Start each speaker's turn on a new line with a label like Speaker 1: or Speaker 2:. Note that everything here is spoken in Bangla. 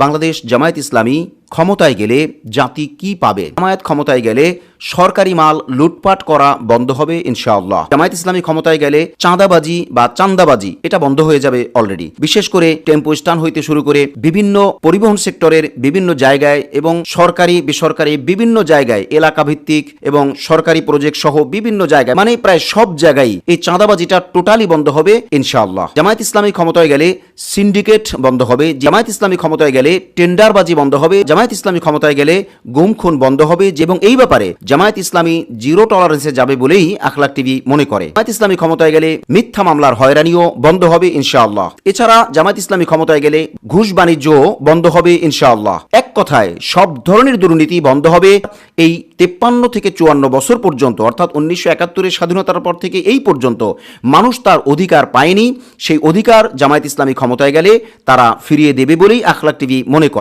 Speaker 1: বাংলাদেশ জামায়াত ইসলামী ক্ষমতায় গেলে জাতি কি পাবে? জামায়াত ক্ষমতায় গেলে সরকারি মাল লুটপাট করা বন্ধ হবে, ইনশাআল্লাহ। জামায়াত ইসলামী ক্ষমতায় গেলে চাঁদাবাজি বা চান্দাবাজি, এটা বন্ধ হয়ে যাবে অলরেডি বিশেষ করে টেম্পো স্ট্যান্ড হইতে শুরু করে বিভিন্ন পরিবহন সেক্টরের বিভিন্ন জায়গায় এবং সরকারি, বেসরকারি বিভিন্ন জায়গায় এলাকা ভিত্তিক এবং সরকারি প্রজেক্ট সহ বিভিন্ন জায়গায় মানে প্রায় সব জায়গায় এই চাঁদাবাজিটা টোটালি বন্ধ হবে, ইনশাআল্লাহ। জামায়াত ইসলামী ক্ষমতায় গেলে সিন্ডিকেট বন্ধ হবে, জামায়াত ইসলামী ক্ষমতায় গেলে টেন্ডারবাজি বন্ধ হবে জামায়াত ইসলামী ক্ষমতায় গেলে গুম, খুন বন্ধ হবে এবং এই ব্যাপারে জামায়াত ইসলামী জিরো টলারেন্সে যাবে বলেই আখলাক টিভি মনে করে। জামায়াত ইসলামী ক্ষমতায় গেলে মিথ্যা মামলার হয়রানিও বন্ধ হবে ইনশাআল্লাহ। এছাড়া জামায়াত ইসলামী ক্ষমতায় গেলে ঘুষ বাণিজ্য বন্ধ হবে ইনশাআল্লাহ। এক কথায়, সব ধরনের দুর্নীতি বন্ধ হবে এই তেপ্পান্ন থেকে চুয়ান্ন বছর পর্যন্ত, অর্থাৎ উনিশশো একাত্তরের স্বাধীনতার পর থেকে এই পর্যন্ত মানুষ তার অধিকার পায়নি। সেই অধিকার জামায়াত ইসলামী ক্ষমতায় গেলে তারা ফিরিয়ে দেবে বলেই আখলাক টিভি মনে করে।